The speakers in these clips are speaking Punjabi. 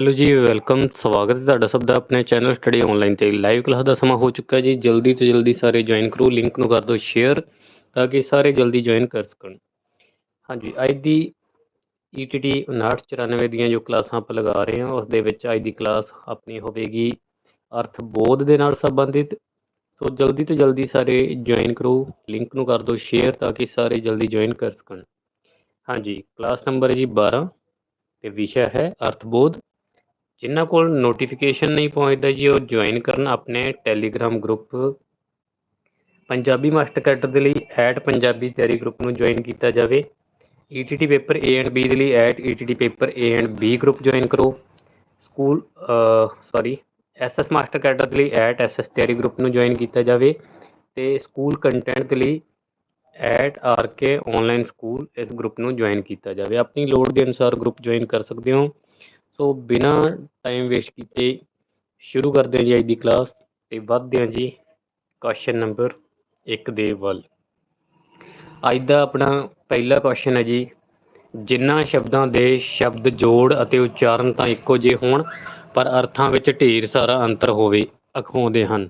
ਹੈਲੋ ਜੀ ਵੈਲਕਮ ਸਵਾਗਤ ਹੈ ਤੁਹਾਡਾ ਸਭ ਦਾ ਆਪਣੇ ਚੈਨਲ ਸਟੱਡੀ ਆਨਲਾਈਨ ਤੇ। ਲਾਈਵ ਕਲਾਸ ਦਾ ਸਮਾਂ ਹੋ ਚੁੱਕਾ ਜੀ। ਜਲਦੀ ਤੋਂ ਜਲਦੀ ਸਾਰੇ ਜੁਆਇਨ ਕਰੋ। ਲਿੰਕ ਨੂੰ ਕਰ ਦਿਓ ਸ਼ੇਅਰ ਤਾਂ ਕਿ ਸਾਰੇ ਜਲਦੀ ਜੁਆਇਨ ਕਰ ਸਕਣ। ਹਾਂਜੀ, ਅੱਜ ਦੀ E ETT 5994 ਦੀਆਂ ਜੋ ਕਲਾਸਾਂ ਆਪਾਂ ਲਗਾ ਰਹੇ ਹਾਂ, ਉਸ ਦੇ ਵਿੱਚ ਅੱਜ ਦੀ ਕਲਾਸ ਆਪਣੀ ਹੋਵੇਗੀ ਅਰਥ ਬੋਧ ਦੇ ਨਾਲ ਸੰਬੰਧਿਤ। ਸੋ ਜਲਦੀ ਤੋਂ ਜਲਦੀ ਸਾਰੇ ਜੁਆਇਨ ਕਰੋ। ਲਿੰਕ ਨੂੰ ਕਰ ਦਿਓ ਸ਼ੇਅਰ ਤਾਂ ਕਿ ਸਾਰੇ ਜਲਦੀ ਜੁਆਇਨ ਕਰ ਸਕਣ। ਹਾਂਜੀ, ਕਲਾਸ ਨੰਬਰ ਹੈ ਜੀ 12 ਤੇ ਵਿਸ਼ਾ ਹੈ ਅਰਥਬੋਧ ਜਿਨ੍ਹਾਂ ਕੋਲ ਨੋਟੀਫਿਕੇਸ਼ਨ ਨਹੀਂ ਪਹੁੰਚਦਾ ਜੀ, ਉਹ ਜੁਆਇਨ ਕਰਨ ਆਪਣੇ Telegram group Punjabi master cadre ਦੇ ਲਈ ਐਟ ਪੰਜਾਬੀ ਤਿਆਰੀ ਗਰੁੱਪ ਨੂੰ ਜੁਆਇਨ ਕੀਤਾ ਜਾਵੇ। ETT paper A and B ਦੇ ਲਈ at ETT paper A and B group join ਕਰੋ। School sorry SS master cadre ਦੇ ਲਈ ਐਟ SS ਤਿਆਰੀ ਗਰੁੱਪ ਨੂੰ ਜੁਆਇਨ ਕੀਤਾ ਜਾਵੇ ਤੇ ਸਕੂਲ ਕੰਟੈਂਟ ਦੇ ਲਈ at R K online school ਇਸ ਗਰੁੱਪ ਨੂੰ ਜੁਆਇਨ ਕੀਤਾ ਜਾਵੇ। ਆਪਣੀ ਲੋੜ ਦੇ ਅਨੁਸਾਰ ਗਰੁੱਪ ਜੁਆਇਨ ਕਰ ਸਕਦੇ ਹੋ। ਸੋ ਬਿਨਾਂ ਟਾਈਮ ਵੇਸਟ ਕੀਤੇ ਸ਼ੁਰੂ ਕਰਦੇ ਹਾਂ ਜੀ ਅੱਜ ਦੀ ਕਲਾਸ ਤੇ ਵੱਧਦੇ ਹਾਂ ਜੀ ਕੁਐਸਚਨ ਨੰਬਰ 1 ਦੇ ਵੱਲ। ਅੱਜ ਦਾ ਆਪਣਾ ਪਹਿਲਾ ਕੁਐਸਚਨ ਹੈ ਜੀ ਜਿਨ੍ਹਾਂ ਸ਼ਬਦਾਂ ਦੇ ਸ਼ਬਦ ਜੋੜ ਅਤੇ ਉਚਾਰਨ ਤਾਂ ਇੱਕੋ ਜਿਹੇ ਹੋਣ, ਪਰ ਅਰਥਾਂ ਵਿੱਚ ਢੇਰ ਸਾਰਾ ਅੰਤਰ ਹੋਵੇ ਅਖਾਉਂਦੇ ਹਨ।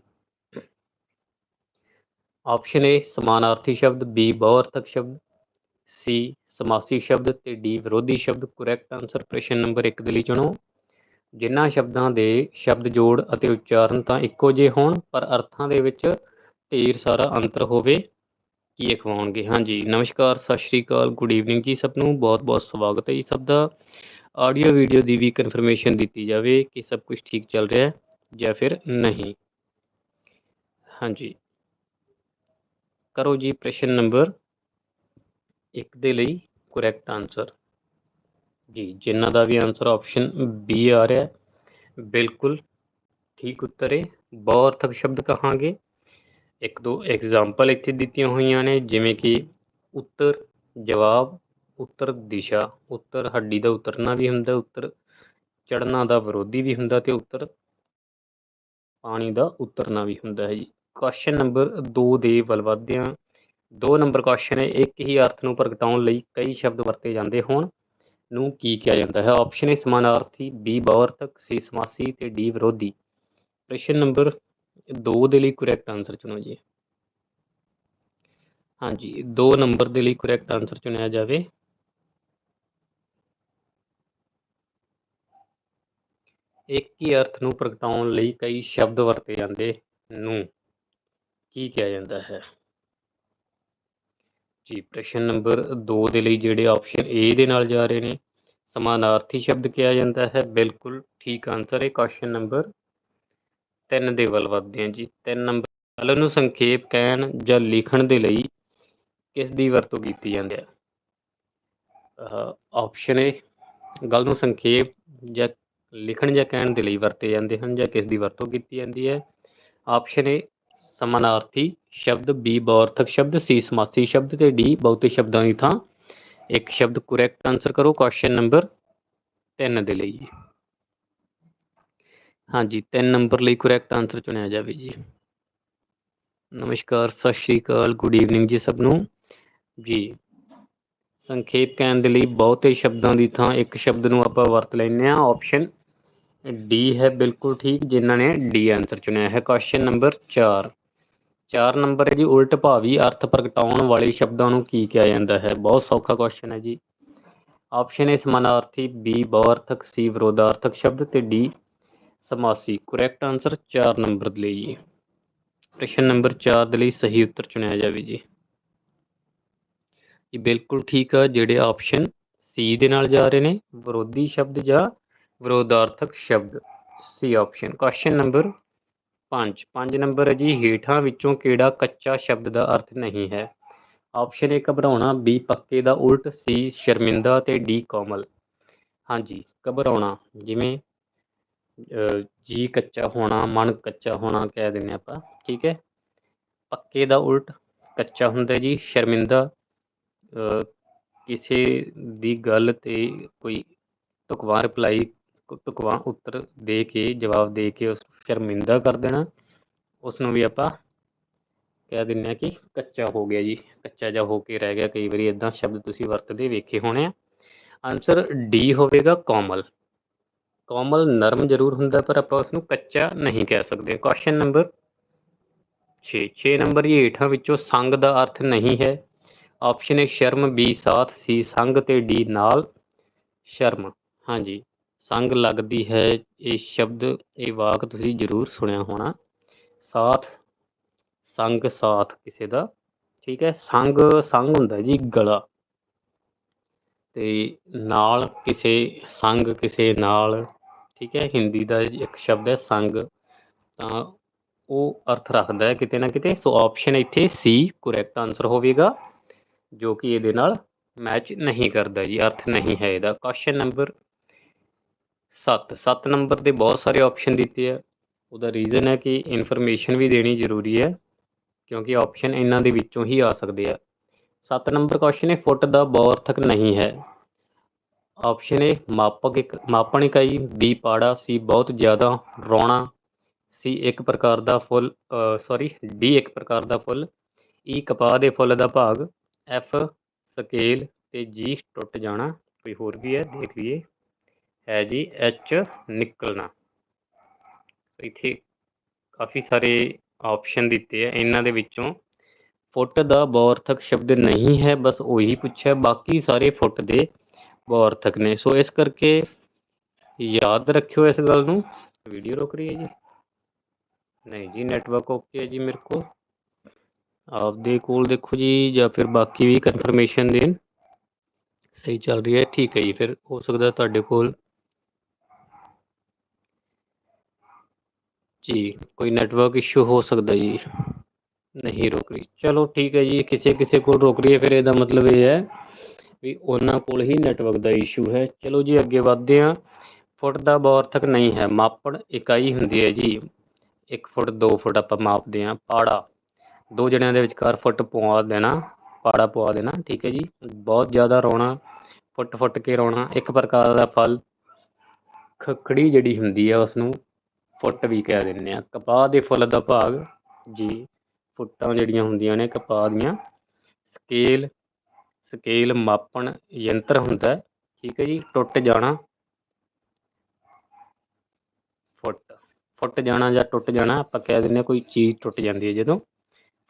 ਆਪਸ਼ਨ ਏ ਸਮਾਨਾਰਥੀ ਸ਼ਬਦ ਬੀ ਬਹੁਅਰਥਕ ਸ਼ਬਦ ਸੀ ਸਮਾਸੀ ਸ਼ਬਦ ਤੇ ਡੀ ਵਿਰੋਧੀ ਸ਼ਬਦ ਕਰੈਕਟ ਆਨਸਰ ਪ੍ਰਸ਼ਨ ਨੰਬਰ 1 ਦੇ ਲਈ ਚੁਣੋ। ਜਿਨ੍ਹਾਂ ਸ਼ਬਦਾਂ ਦੇ ਸ਼ਬਦ ਜੋੜ ਅਤੇ ਉਚਾਰਨ ਤਾਂ ਇੱਕੋ ਜਿਹੇ ਹੋਣ, ਪਰ ਅਰਥਾਂ ਦੇ ਵਿੱਚ ਢੇਰ ਸਾਰਾ ਅੰਤਰ ਹੋਵੇ, ਕੀ ਅਖਵਾਉਣਗੇ ਹਾਂਜੀ, ਨਮਸਕਾਰ, ਸਤਿ ਸ਼੍ਰੀ ਅਕਾਲ ਗੁੱਡ ਈਵਨਿੰਗ ਜੀ ਸਭ ਨੂੰ। ਬਹੁਤ ਬਹੁਤ ਸਵਾਗਤ ਹੈ ਜੀ ਸਭ ਦਾ। ਆਡੀਓ ਵੀਡੀਓ ਦੀ ਵੀ ਕਨਫਰਮੇਸ਼ਨ ਦਿੱਤੀ ਜਾਵੇ ਕਿ ਸਭ ਕੁਝ ਠੀਕ ਚੱਲ ਰਿਹਾ ਹੈ ਜਾਂ ਫਿਰ ਨਹੀਂ। ਹਾਂਜੀ। ਕਰੋ ਜੀ ਪ੍ਰਸ਼ਨ ਨੰਬਰ 1 ਦੇ ਲਈ। ਕਰੈਕਟ ਆਨਸਰ ਜੀ, ਜਿਨ੍ਹਾਂ ਦਾ ਵੀ ਆਨਸਰ ਆਪਸ਼ਨ ਬੀ ਆ ਰਿਹਾ ਹੈ ਬਿਲਕੁਲ ਠੀਕ ਉੱਤਰ ਹੈ ਬਹੁਅਰਥਕ ਸ਼ਬਦ ਕਹਾਂਗੇ। ਇੱਕ ਦੋ ਐਗਜ਼ਾਮਪਲ ਇੱਥੇ ਦਿੱਤੀਆਂ ਹੋਈਆਂ ਨੇ, ਜਿਵੇਂ ਕਿ ਉੱਤਰ, ਜਵਾਬ, ਉੱਤਰ, ਦਿਸ਼ਾ। ਉੱਤਰ ਹੱਡੀ ਦਾ ਉਤਰਨਾ ਵੀ ਹੁੰਦਾ, ਉੱਤਰ ਚੜਨਾ ਦਾ ਵਿਰੋਧੀ ਵੀ ਹੁੰਦਾ ਤੇ ਉੱਤਰ ਪਾਣੀ ਦਾ ਉਤਰਨਾ ਵੀ ਹੁੰਦਾ ਹੈ ਜੀ। ਕੁਐਸਚਨ ਨੰਬਰ 2 ਦੇ ਵੱਲ ਵਧਦੇ ਹਾਂ ਦੋ ਨੰਬਰ ਕੁਐਸਚਨ ਹੈ, ਇੱਕ ਹੀ ਅਰਥ ਨੂੰ ਪ੍ਰਗਟਾਉਣ ਲਈ ਕਈ ਸ਼ਬਦ ਵਰਤੇ ਜਾਂਦੇ ਹੋਣ ਨੂੰ ਕੀ ਕਿਹਾ ਜਾਂਦਾ ਹੈ? ਆਪਸ਼ਨ ਏ ਸਮਾਨਾਰਥੀ ਬੀ ਬਹੁਅਰਥਕ ਸੀ ਸਮਾਸੀ ਤੇ ਡੀ ਵਿਰੋਧੀ। ਪ੍ਰਸ਼ਨ ਨੰਬਰ 2 ਦੇ ਲਈ ਕਰੈਕਟ ਆਨਸਰ ਚੁਣੋ ਜੀ। ਹਾਂਜੀ 2 ਨੰਬਰ ਦੇ ਲਈ ਕਰੈਕਟ ਆਨਸਰ ਚੁਣਿਆ ਜਾਵੇ। ਇੱਕ ਹੀ ਅਰਥ ਨੂੰ ਪ੍ਰਗਟਾਉਣ ਲਈ ਕਈ ਸ਼ਬਦ ਵਰਤੇ ਜਾਂਦੇ ਨੂੰ ਕੀ ਕਿਹਾ ਜਾਂਦਾ ਹੈ? ਜੀ, ਪ੍ਰਸ਼ਨ ਨੰਬਰ 2 ਦੇ ਲਈ ਜਿਹੜੇ ਆਪਸ਼ਨ ਏ ਦੇ ਨਾਲ ਜਾ ਰਹੇ ਨੇ, ਸਮਾਨਾਰਥੀ ਸ਼ਬਦ ਕਿਹਾ ਜਾਂਦਾ ਹੈ। ਬਿਲਕੁਲ ਠੀਕ ਆਨਸਰ ਹੈ ਕੁਐਸਚਨ ਨੰਬਰ 3 ਦੇ ਵੱਲ ਵਧਦੇ ਹਾਂ ਜੀ। 3 ਨੰਬਰ ਗੱਲ ਨੂੰ ਸੰਖੇਪ ਕਹਿਣ ਜਾਂ ਲਿਖਣ ਦੇ ਲਈ ਕਿਸ ਦੀ ਵਰਤੋਂ ਕੀਤੀ ਜਾਂਦੀ ਹੈ? ਆਪਸ਼ਨ ਏ ਗੱਲ ਨੂੰ ਸੰਖੇਪ ਜਾਂ ਲਿਖਣ ਜਾਂ ਕਹਿਣ ਦੇ ਲਈ ਵਰਤੇ ਜਾਂਦੇ ਹਨ ਜਾਂ ਕਿਸ ਦੀ ਵਰਤੋਂ ਕੀਤੀ ਜਾਂਦੀ ਹੈ। ਆਪਸ਼ਨ ਏ ਸਮਾਨਾਰਥੀ ਸ਼ਬਦ ਬੀ ਬਹੁਅਰਥਕ ਸ਼ਬਦ ਸੀ ਸਮਾਸੀ ਸ਼ਬਦ ਤੇ ਡੀ ਬਹੁਤੇ ਸ਼ਬਦਾਂ ਦੀ ਥਾਂ। ਇੱਕ ਸ਼ਬਦ ਕਰੈਕਟ ਆਨਸਰ ਕਰੋ ਕੁਐਸਚਨ ਨੰਬਰ 3 ਦੇ ਲਈ ਹਾਂਜੀ 3 ਨੰਬਰ ਲਈ ਕਰੈਕਟ ਆਨਸਰ ਚੁਣਿਆ ਜਾਵੇ ਜੀ। ਨਮਸਕਾਰ, ਸਤਿ ਸ਼੍ਰੀ ਅਕਾਲ ਗੁੱਡ ਈਵਨਿੰਗ ਜੀ ਸਭ ਨੂੰ। ਜੀ, ਸੰਖੇਪ ਕਹਿਣ ਦੇ ਲਈ ਬਹੁਤੇ ਸ਼ਬਦਾਂ ਦੀ ਥਾਂ ਇੱਕ ਸ਼ਬਦ ਨੂੰ ਆਪਾਂ ਵਰਤ ਲੈਂਦੇ ਹਾਂ। ਆਪਸ਼ਨ ਡੀ ਹੈ, ਬਿਲਕੁਲ ਠੀਕ, ਜਿਨ੍ਹਾਂ ਨੇ ਡੀ ਆਨਸਰ ਚੁਣਿਆ ਹੈ। ਕੁਐਸਚਨ ਨੰਬਰ 4 4 ਨੰਬਰ ਹੈ ਜੀ, ਉਲਟ ਭਾਵੀ ਅਰਥ ਪ੍ਰਗਟਾਉਣ ਵਾਲੇ ਸ਼ਬਦਾਂ ਨੂੰ ਕੀ ਕਿਹਾ ਜਾਂਦਾ ਹੈ? ਬਹੁਤ ਸੌਖਾ ਕੁਐਸਚਨ ਹੈ ਜੀ। ਆਪਸ਼ਨ ਏ ਸਮਾਨਾਰਥੀ ਬੀ ਬਹੁਅਰਥਕ ਸੀ ਵਿਰੋਧਾਰਥਕ ਸ਼ਬਦ ਤੇ ਡੀ ਸਮਾਸੀ। ਕਰੈਕਟ ਆਨਸਰ 4 ਨੰਬਰ ਦੇ ਲਈ ਪ੍ਰਸ਼ਨ ਨੰਬਰ 4 ਦੇ ਲਈ ਸਹੀ ਉੱਤਰ ਚੁਣਿਆ ਜਾਵੇ ਜੀ। ਇਹ ਬਿਲਕੁਲ ਠੀਕ ਆ, ਜਿਹੜੇ ਆਪਸ਼ਨ ਸੀ ਦੇ ਨਾਲ ਜਾ ਰਹੇ ਨੇ, ਵਿਰੋਧੀ ਸ਼ਬਦ ਜਾਂ ਵਿਰੋਧਾਰਥਕ ਸ਼ਬਦ। C option question number 5 5 number ਹੈ ਜੀ, ਹੇਠਾਂ ਵਿੱਚੋਂ ਕਿਹੜਾ ਕੱਚਾ ਸ਼ਬਦ ਦਾ ਅਰਥ ਨਹੀਂ ਹੈ? ਆਪਸ਼ਨ ਏ, ਘਬਰਾਉਣਾ। ਬੀ ਪੱਕੇ ਦਾ ਉਲਟ। ਸੀ ਸ਼ਰਮਿੰਦਾ ਤੇ ਡੀ ਕੋਮਲ। ਹਾਂਜੀ, ਘਬਰਾਉਣਾ। ਜਿਵੇਂ ਜੀ ਕੱਚਾ ਹੋਣਾ, ਮਨ ਕੱਚਾ ਹੋਣਾ ਕਹਿ ਦਿੰਦੇ ਆਪਾਂ। ਠੀਕ ਹੈ? ਪੱਕੇ ਦਾ ਉਲਟ ਕੱਚਾ ਹੁੰਦਾ ਜੀ, ਸ਼ਰਮਿੰਦਾ ਕਿਸੇ ਦੀ ਗੱਲ ਤੇ ਕੋਈ ਟੁਕਵਾ ਰਿਪਲਾਈ ਟੁਕਵਾ ਉੱਤਰ ਦੇ ਕੇ, ਜਵਾਬ ਦੇ ਕੇ ਉਸ ਸ਼ਰਮਿੰਦਾ ਕਰ ਦੇਣਾ। ਉਸ ਨੂੰ ਵੀ ਆਪਾਂ ਕਹਿ ਦਿੰਦੇ ਆ ਕਿ ਕੱਚਾ ਹੋ ਗਿਆ ਜੀ। ਕੱਚਾ ਜਿਹਾ ਹੋ ਕੇ ਰਹਿ ਗਿਆ। ਕਈ ਵਾਰੀ ਇਦਾਂ ਸ਼ਬਦ ਤੁਸੀਂ ਵਰਤਦੇ ਵੇਖੇ ਹੋਣੇ ਆ। ਆਨਸਰ ਡੀ ਹੋਵੇਗਾ ਕੋਮਲ। ਕੋਮਲ ਨਰਮ ਜ਼ਰੂਰ ਹੁੰਦਾ, ਪਰ ਆਪਾਂ ਉਸ ਨੂੰ ਕੱਚਾ ਨਹੀਂ ਕਹਿ ਸਕਦੇ। ਕੁਐਸਚਨ ਨੰਬਰ 6 6 ਨੰਬਰ ਜੀ ਹੇਠਾਂ ਵਿੱਚੋਂ ਸੰਗ ਦਾ ਅਰਥ ਨਹੀਂ ਹੈ। ਆਪਸ਼ਨ ਹੈ ਸ਼ਰਮ ਬੀ ਸਾਥ ਸੀ ਸੰਗ ਤੇ ਡੀ ਨਾਲ ਸ਼ਰਮ। ਹਾਂਜੀ। ਸੰਗ ਲੱਗਦੀ ਹੈ, ਇਹ ਸ਼ਬਦ, ਇਹ ਵਾਕ ਤੁਸੀਂ ਜ਼ਰੂਰ ਸੁਣਿਆ ਹੋਣਾ। ਸਾਥ, ਸੰਗ ਸਾਥ ਕਿਸੇ ਦਾ, ਠੀਕ ਹੈ, ਸੰਗ ਸੰਗ ਹੁੰਦਾ ਜੀ ਗਲਾ। ਤੇ ਨਾਲ ਕਿਸੇ, ਸੰਗ ਕਿਸੇ ਨਾਲ, ਠੀਕ ਹੈ, ਹਿੰਦੀ ਦਾ ਇੱਕ ਸ਼ਬਦ ਹੈ ਸੰਗ। ਤਾਂ ਉਹ ਅਰਥ ਰੱਖਦਾ ਹੈ ਕਿਤੇ ਨਾ ਕਿਤੇ। ਸੋ ਆਪਸ਼ਨ ਇੱਥੇ ਸੀ ਕਰੈਕਟ ਆਨਸਰ ਹੋਵੇਗਾ, ਜੋ ਕਿ ਇਹਦੇ ਨਾਲ ਮੈਚ ਨਹੀਂ ਕਰਦਾ ਜੀ, ਅਰਥ ਨਹੀਂ ਹੈ ਇਹਦਾ। ਕੁਐਸਚਨ ਨੰਬਰ 7 7 ਨੰਬਰ ਦੇ ਬਹੁਤ ਸਾਰੇ ਆਪਸ਼ਨ ਦਿੱਤੇ ਆ। ਉਹਦਾ ਰੀਜ਼ਨ ਹੈ ਕਿ ਇਨਫੋਰਮੇਸ਼ਨ ਵੀ ਦੇਣੀ ਜ਼ਰੂਰੀ ਹੈ, ਕਿਉਂਕਿ ਆਪਸ਼ਨ ਇਹਨਾਂ ਦੇ ਵਿੱਚੋਂ ਹੀ ਆ ਸਕਦੇ ਆ। 7 ਨੰਬਰ ਕੁਐਸਚਨ ਹੈ, ਫੁੱਟ ਦਾ ਬੌਰਥਕ ਨਹੀਂ ਹੈ। ਆਪਸ਼ਨ ਏ ਮਾਪਕ ਇੱਕ, ਮਾਪਣ ਇਕਾਈ, ਬੀ ਪਾੜਾ, ਸੀ ਬਹੁਤ ਜ਼ਿਆਦਾ, ਰੋਣਾ, ਸੀ ਇੱਕ ਪ੍ਰਕਾਰ ਦਾ ਫੁੱਲ ਸੌਰੀ ਡੀ ਇੱਕ ਪ੍ਰਕਾਰ ਦਾ ਫੁੱਲ, ਈ ਕਪਾਹ ਦੇ ਫੁੱਲ ਦਾ ਭਾਗ, ਐਫ ਸਕੇਲ ਤੇ ਜੀ ਟੁੱਟ ਜਾਣਾ, ਕੋਈ ਹੋਰ ਵੀ ਹੈ, ਦੇਖ ਲਈਏ। ਹੈ ਜੀ ਐਚ ਨਿਕਲਣਾ। ਇੱਥੇ ਕਾਫੀ ਸਾਰੇ ਆਪਸ਼ਨ ਦਿੱਤੇ ਆ। ਇਹਨਾਂ ਦੇ ਵਿੱਚੋਂ ਫੁੱਟ ਦਾ ਬੌਰਥਕ ਸ਼ਬਦ ਨਹੀਂ ਹੈ, ਬਸ ਉਹੀ ਪੁੱਛਿਆ, ਬਾਕੀ ਸਾਰੇ ਫੁੱਟ ਦੇ ਬੌਰਥਕ ਨੇ। ਸੋ ਇਸ ਕਰਕੇ ਯਾਦ ਰੱਖਿਓ ਇਸ ਗੱਲ ਨੂੰ। ਵੀਡੀਓ ਰੁਕ ਰਹੀ ਹੈ ਜੀ? ਨਹੀਂ ਜੀ ਨੈਟਵਰਕ ਓਕੇ ਹੈ ਜੀ ਮੇਰੇ ਕੋਲ। ਆਪਦੇ ਕੋਲ ਦੇਖੋ ਜੀ, ਜਾਂ ਫਿਰ ਬਾਕੀ ਵੀ ਕਨਫਰਮੇਸ਼ਨ ਦੇਣ। ਸਹੀ ਚੱਲ ਰਹੀ ਹੈ, ਠੀਕ ਹੈ ਜੀ, ਫਿਰ ਹੋ ਸਕਦਾ ਤੁਹਾਡੇ ਕੋਲ ਜੀ, ਕੋਈ ਨੈਟਵਰਕ ਇਸ਼ੂ ਹੋ ਸਕਦਾ ਜੀ। ਨਹੀਂ ਰੁਕ ਰਹੀ। ਚਲੋ ਠੀਕ ਹੈ ਜੀ, ਕਿਸੇ ਕਿਸੇ ਕੋਲ ਰੁਕ ਰਹੀ ਹੈ, ਫਿਰ ਇਹਦਾ ਮਤਲਬ ਇਹ ਹੈ ਵੀ ਉਹਨਾਂ ਕੋਲ ਹੀ ਨੈਟਵਰਕ ਦਾ ਇਸ਼ੂ ਹੈ। ਚਲੋ ਜੀ, ਅੱਗੇ ਵਧਦੇ ਹਾਂ। ਫੁੱਟ ਦਾ ਬੌਰਥਕ ਨਹੀਂ ਹੈ ਮਾਪਣ ਇਕਾਈ ਹੁੰਦੀ ਹੈ ਜੀ। 1 ਫੁੱਟ 2 ਫੁੱਟ ਆਪਾਂ ਮਾਪਦੇ ਹਾਂ, ਪਾੜਾ। ਦੋ ਜਣਿਆਂ ਦੇ ਵਿਚਕਾਰ ਫੁੱਟ ਪਵਾ ਦੇਣਾ, ਪਾੜਾ ਪਵਾ ਦੇਣਾ, ਠੀਕ ਹੈ ਜੀ। ਬਹੁਤ ਜ਼ਿਆਦਾ ਰੋਣਾ, ਫੁੱਟ ਫੁੱਟ ਕੇ ਰੋਣਾ, ਇੱਕ ਪ੍ਰਕਾਰ ਦਾ ਫਲ ਖਖੜੀ ਜਿਹੜੀ ਹੁੰਦੀ ਹੈ ਉਸ ਨੂੰ ਫੁੱਟ ਵੀ ਕਹਿ ਦਿੰਦੇ ਆ ਕਪਾਹ ਦੇ ਫੁੱਲ ਦਾ ਭਾਗ ਜੀ, ਫੁੱਟਾਂ ਜਿਹੜੀਆਂ ਹੁੰਦੀਆਂ ਨੇ ਕਪਾਹ ਦੀਆਂ ਸਕੇਲ ਸਕੇਲ ਮਾਪਣ ਯੰਤਰ ਹੁੰਦਾ ਠੀਕ ਹੈ ਜੀ, ਟੁੱਟ ਜਾਣਾ ਫੁੱਟ ਫੁੱਟ ਜਾਣਾ ਜਾਂ ਟੁੱਟ ਜਾਣਾ, ਆਪਾਂ ਕਹਿ ਦਿੰਦੇ ਹਾਂ ਕੋਈ ਚੀਜ਼ ਟੁੱਟ ਜਾਂਦੀ ਹੈ ਜਦੋਂ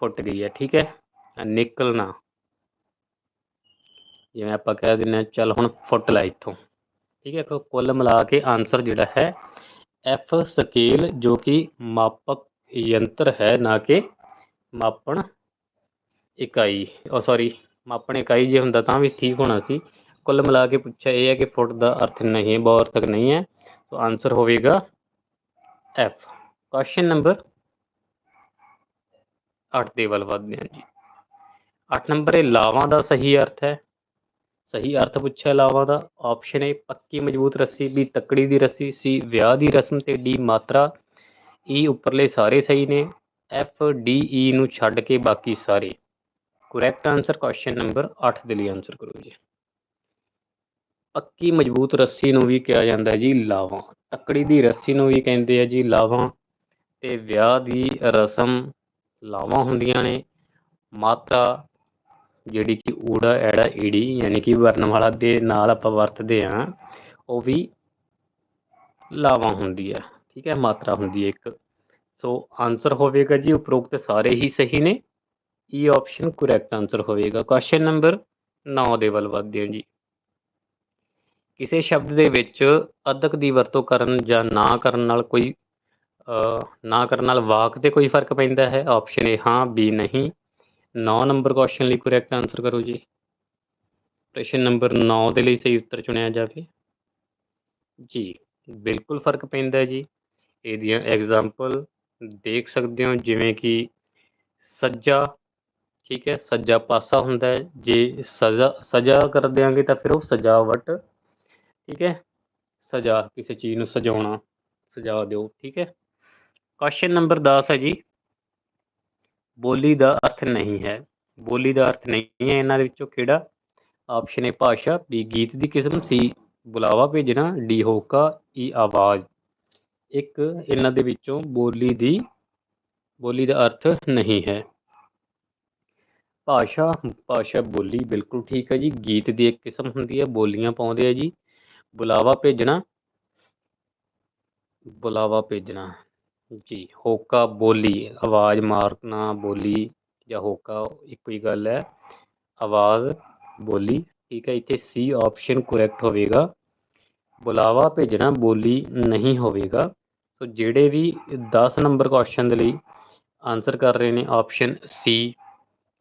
ਫੁੱਟ ਗਈ ਹੈ। ਠੀਕ ਹੈ ਨਿਕਲਣਾ, ਜਿਵੇਂ ਆਪਾਂ ਕਹਿ ਦਿੰਦੇ ਹਾਂ, ਚੱਲ ਹੁਣ ਫੁੱਟ ਲੈ ਇੱਥੋਂ। ਠੀਕ ਹੈ ਕੁੱਲ ਮਿਲਾ ਕੇ ਆਨਸਰ ਜਿਹੜਾ ਹੈ ਐਫ ਸਕੇਲ ਜੋ ਕਿ ਮਾਪਕ ਯੰਤਰ ਹੈ ਨਾ ਕਿ ਮਾਪਣ ਇਕਾਈ। ਉਹ ਸੌਰੀ ਮਾਪਣ ਇਕਾਈ ਜੇ ਹੁੰਦਾ ਤਾਂ ਵੀ ਠੀਕ ਹੋਣਾ ਸੀ। ਕੁੱਲ ਮਿਲਾ ਕੇ ਪੁੱਛਿਆ ਇਹ ਹੈ ਕਿ ਫੁੱਟ ਦਾ ਅਰਥ ਨਹੀਂ ਹੈ ਬਹੁਅਰਥਕ ਨਹੀਂ ਹੈ। ਸੋ ਆਨਸਰ ਹੋਵੇਗਾ ਐਫ ਕੁਐਸਚਨ ਨੰਬਰ 8 ਦੇ ਵੱਲ ਵਧਦੇ ਹਾਂ ਜੀ। 8 ਨੰਬਰ ਇਹ ਲਾਵਾਂ ਦਾ ਸਹੀ ਅਰਥ ਹੈ। ਸਹੀ ਅਰਥ ਪੁੱਛਿਆ ਲਾਵਾਂ ਦਾ ਆਪਸ਼ਨ ਏ ਪੱਕੀ ਮਜ਼ਬੂਤ ਰੱਸੀ ਬੀ ਤੱਕੜੀ ਦੀ ਰੱਸੀ ਸੀ ਵਿਆਹ ਦੀ ਰਸਮ ਤੇ ਡੀ ਮਾਤਰਾ ਈ ਉੱਪਰਲੇ ਸਾਰੇ ਸਹੀ ਨੇ ਐਫ ਡੀ ਈ ਨੂੰ ਛੱਡ ਕੇ ਬਾਕੀ ਸਾਰੇ। ਕਰੈਕਟ ਆਨਸਰ ਕੁਐਸਚਨ ਨੰਬਰ 8 ਦੇ ਲਈ ਆਨਸਰ ਕਰੋ ਜੀ। ਪੱਕੀ ਮਜ਼ਬੂਤ ਰੱਸੀ ਨੂੰ ਵੀ ਕਿਹਾ ਜਾਂਦਾ ਹੈ ਜੀ ਲਾਵਾਂ। ਤੱਕੜੀ ਦੀ ਰੱਸੀ ਨੂੰ ਵੀ ਕਹਿੰਦੇ ਆ ਜੀ ਲਾਵਾਂ ਤੇ ਵਿਆਹ ਦੀ ਰਸਮ ਲਾਵਾਂ ਹੁੰਦੀਆਂ ਨੇ। ਮਾਤਰਾ ਜਿਹੜੀ ਕਿ ਊੜਾ, ਐੜਾ, ਈੜੀ ਯਾਨੀ ਕਿ ਵਰਣਮਾਲਾ ਦੇ ਨਾਲ ਆਪਾਂ ਵਰਤਦੇ ਆ, ਉਹ ਵੀ ਲਾਵਾਂ ਹੁੰਦੀ ਹੈ ਠੀਕ ਹੈ, ਮਾਤਰਾ ਹੁੰਦੀ ਹੈ ਇੱਕ। ਸੋ ਆਨਸਰ ਹੋਵੇਗਾ ਜੀ ਉਪਰੋਕਤ ਸਾਰੇ ਹੀ ਸਹੀ ਨੇ। ਈ ਆਪਸ਼ਨ ਕਰੈਕਟ ਆਨਸਰ ਹੋਵੇਗਾ। ਕੁਐਸਚਨ ਨੰਬਰ 9 ਦੇ ਵੱਲ ਵਧਦੇ ਹਾਂ ਜੀ। ਕਿਸੇ ਸ਼ਬਦ ਦੇ ਵਿੱਚ ਅਦਕ ਦੀ ਵਰਤੋਂ ਕਰਨ ਜਾਂ ਨਾ ਕਰਨ ਨਾਲ ਕੋਈ ਨਾ ਕਰਨ ਨਾਲ ਵਾਕ ਤੇ ਕੋਈ ਫ਼ਰਕ ਪੈਂਦਾ ਹੈ? ਆਪਸ਼ਨ ਏ ਹਾਂ ਬੀ ਨਹੀਂ। 9 ਨੰਬਰ ਕੁਐਸਚਨ ਲਈ ਕਰੈਕਟ ਆਨਸਰ ਕਰੋ ਜੀ। ਪ੍ਰਸ਼ਨ ਨੰਬਰ 9 ਦੇ ਲਈ ਸਹੀ ਉੱਤਰ ਚੁਣਿਆ ਜਾਵੇ। ਜੀ, ਬਿਲਕੁਲ ਫ਼ਰਕ ਪੈਂਦਾ ਜੀ। ਇਹਦੀਆਂ ਐਗਜ਼ਾਮਪਲ ਦੇਖ ਸਕਦੇ ਹੋ, ਜਿਵੇਂ ਕਿ ਸੱਜਾ, ਠੀਕ ਹੈ, ਸੱਜਾ ਪਾਸਾ ਹੁੰਦਾ ਹੈ। ਜੇ ਸਜ਼ਾ ਸਜ਼ਾ ਕਰ ਦਿਆਂਗੇ ਤਾਂ ਫਿਰ ਉਹ ਸਜਾਵਟ, ਠੀਕ ਹੈ, ਸਜਾ ਕਿਸੇ ਚੀਜ਼ ਨੂੰ ਸਜਾਉਣਾ, ਸਜਾ ਦਿਓ, ਠੀਕ ਹੈ। ਕੁਐਸਚਨ ਨੰਬਰ 10 ਹੈ ਜੀ। ਬੋਲੀ ਦਾ ਅਰਥ ਨਹੀਂ ਹੈ। ਬੋਲੀ ਦਾ ਅਰਥ ਨਹੀਂ ਹੈ। ਇਹਨਾਂ ਦੇ ਵਿੱਚੋਂ ਕਿਹੜਾ ਆਪਸ਼ਨ ਹੈ ਭਾਸ਼ਾ? ਬੀ ਗੀਤ ਦੀ ਕਿਸਮ ਸੀ, ਬੁਲਾਵਾ ਭੇਜਣਾ, ਡੀ ਹੋਕਾ, ਈ ਆਵਾਜ਼। ਇੱਕ ਇਹਨਾਂ ਦੇ ਵਿੱਚੋਂ ਬੋਲੀ ਦੀ, ਬੋਲੀ ਦਾ ਅਰਥ ਨਹੀਂ ਹੈ। ਭਾਸ਼ਾ ਭਾਸ਼ਾ ਬੋਲੀ ਬਿਲਕੁਲ ਠੀਕ ਹੈ ਜੀ। ਗੀਤ ਦੀ ਇੱਕ ਕਿਸਮ ਹੁੰਦੀ ਹੈ, ਬੋਲੀਆਂ ਪਾਉਂਦੇ ਆ ਜੀ। ਬੁਲਾਵਾ ਭੇਜਣਾ ਬੁਲਾਵਾ ਭੇਜਣਾ। ਜੀ, ਹੋਕਾ ਬੋਲੀ, ਆਵਾਜ਼ ਮਾਰਨਾ ਬੋਲੀ ਜਾਂ ਹੋਕਾ ਇੱਕੋ ਹੀ ਗੱਲ ਹੈ, ਆਵਾਜ਼ ਬੋਲੀ, ਠੀਕ ਹੈ, ਇੱਥੇ ਸੀ ਆਪਸ਼ਨ ਕਰੈਕਟ ਹੋਵੇਗਾ, ਬੁਲਾਵਾ ਭੇਜਣਾ ਬੋਲੀ ਨਹੀਂ ਹੋਵੇਗਾ, ਸੋ ਜਿਹੜੇ ਵੀ 10 ਨੰਬਰ ਕੁਐਸਚਨ ਦੇ ਲਈ ਆਨਸਰ ਕਰ ਰਹੇ ਨੇ ਆਪਸ਼ਨ ਸੀ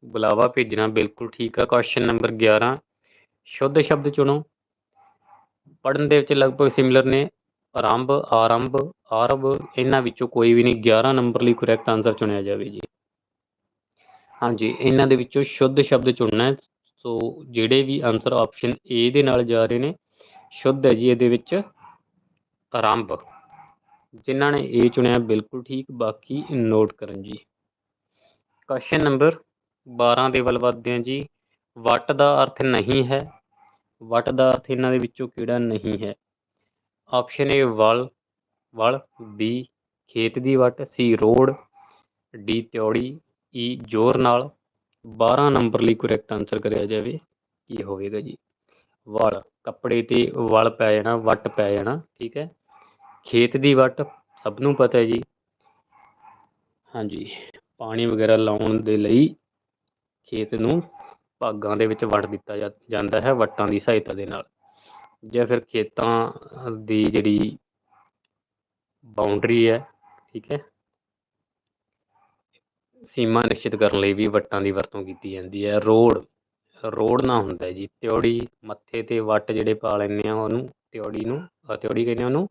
ਬੁਲਾਵਾ ਭੇਜਣਾ ਬਿਲਕੁਲ ਠੀਕ ਆ ਕੁਐਸਚਨ ਨੰਬਰ 11 ਸ਼ੁੱਧ ਸ਼ਬਦ ਚੁਣੋ ਪੜਨ ਦੇ ਵਿੱਚ ਲਗਭਗ ਸਿਮਿਲਰ ਨੇ ਆਰੰਭ ਆਰੰਭ ਆਰਬ ਇਹਨਾਂ ਵਿੱਚੋਂ ਕੋਈ ਵੀ ਨਹੀਂ 11 ਨੰਬਰ ਲਈ ਕਰੈਕਟ ਆਨਸਰ ਚੁਣਿਆ ਜਾਵੇ ਜੀ। ਹਾਂਜੀ, ਇਹਨਾਂ ਦੇ ਵਿੱਚੋਂ ਸ਼ੁੱਧ ਸ਼ਬਦ ਚੁਣਨਾ ਹੈ। ਸੋ ਜਿਹੜੇ ਵੀ ਆਨਸਰ ਆਪਸ਼ਨ ਏ ਦੇ ਨਾਲ ਜਾ ਰਹੇ ਨੇ, ਸ਼ੁੱਧ ਹੈ ਜੀ ਇਹਦੇ ਵਿੱਚ ਆਰੰਭ। ਜਿਨ੍ਹਾਂ ਨੇ ਏ ਚੁਣਿਆ, ਬਿਲਕੁਲ ਠੀਕ। ਬਾਕੀ ਨੋਟ ਕਰਨ ਜੀ। ਕੁਐਸਚਨ ਨੰਬਰ 12 ਦੇ ਵੱਲ ਵਧਦੇ ਹਾਂ ਜੀ। ਵਟ ਦਾ ਅਰਥ ਨਹੀਂ ਹੈ। ਵਟ ਦਾ ਅਰਥ ਇਹਨਾਂ ਦੇ ਵਿੱਚੋਂ ਕਿਹੜਾ ਨਹੀਂ ਹੈ? ਆਪਸ਼ਨ ਏ ਵਲ ਵਲ ਬੀ ਖੇਤ ਦੀ ਵੱਟ, ਸੀ ਰੋਡ, ਡੀ ਤਿਉੜੀ, ਈ ਜ਼ੋਰ ਨਾਲ। 12 ਨੰਬਰ ਲਈ ਕਰੈਕਟ ਆਨਸਰ ਕਰਿਆ ਜਾਵੇ, ਕੀ ਹੋਵੇਗਾ ਜੀ? ਵਲ, ਕੱਪੜੇ ਤੇ ਵਲ ਪੈ ਜਾਣਾ, ਵੱਟ ਪੈ ਜਾਣਾ, ਠੀਕ ਹੈ? ਖੇਤ ਦੀ ਵੱਟ, ਸਭ ਨੂੰ ਪਤਾ ਹੈ ਜੀ। ਹਾਂਜੀ, ਪਾਣੀ ਵਗੈਰਾ ਲਾਉਣ ਦੇ ਲਈ ਖੇਤ ਨੂੰ ਭਾਗਾਂ ਦੇ ਵਿੱਚ ਵੰਡ ਦਿੱਤਾ ਜਾ- ਜਾਂਦਾ ਹੈ, ਵੱਟਾਂ ਦੀ ਸਹਾਇਤਾ ਦੇ ਨਾਲ। ਜਾਂ ਫਿਰ ਖੇਤਾਂ ਦੀ ਜਿਹੜੀ ਬਾਉਂਡਰੀ ਹੈ, ਠੀਕ ਹੈ, ਸੀਮਾ ਨਿਸ਼ਚਿਤ ਕਰਨ ਲਈ ਵੀ ਵੱਟਾਂ ਦੀ ਵਰਤੋਂ ਕੀਤੀ ਜਾਂਦੀ ਹੈ। ਰੋਡ ਰੋਡ ਨਾ ਹੁੰਦਾ ਜੀ, ਤਿਉੜੀ ਮੱਥੇ ਤੇ ਵੱਟ ਜਿਹੜੇ ਪਾ ਲੈਂਦੇ ਆ ਉਹਨੂੰ, ਤਿਉੜੀ ਨੂੰ ਤਿਉੜੀ ਕਹਿੰਦੇ ਉਹਨੂੰ,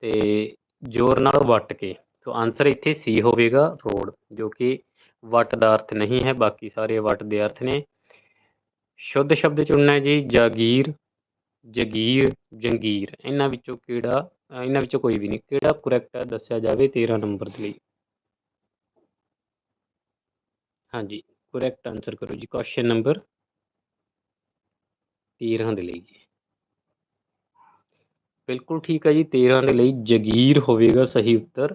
ਤੇ ਜ਼ੋਰ ਨਾਲ ਵੱਟ ਕੇ, ਸੋ ਆਨਸਰ ਇੱਥੇ ਸੀ ਹੋਵੇਗਾ ਰੋਡ, ਜੋ ਕਿ ਵੱਟ ਦਾ ਅਰਥ ਨਹੀਂ ਹੈ, ਬਾਕੀ ਸਾਰੇ ਵੱਟ ਦੇ ਅਰਥ ਨੇ। ਸ਼ੁੱਧ ਸ਼ਬਦ ਚੁਣਨਾ ਹੈ ਜੀ, ਜਾਗੀਰ ਜਗੀਰ, ਜੰਗੀਰ। ਇਹਨਾਂ ਵਿੱਚੋਂ ਕਿਹੜਾ, ਇਹਨਾਂ ਵਿੱਚੋਂ ਕੋਈ ਵੀ ਨਹੀਂ। ਕਿਹੜਾ ਕਰੈਕਟ ਹੈ ਦੱਸਿਆ ਜਾਵੇ 13 ਨੰਬਰ ਦੇ ਲਈ। ਹਾਂਜੀ ਕਰੈਕਟ ਆਨਸਰ ਕਰੋ ਜੀ। ਕੁਐਸਚਨ ਨੰਬਰ 13 ਦੇ ਲਈ ਜੀ। ਬਿਲਕੁਲ ਠੀਕ ਹੈ ਜੀ 13 ਦੇ ਲਈ ਜਗੀਰ ਹੋਵੇਗਾ ਸਹੀ ਉੱਤਰ।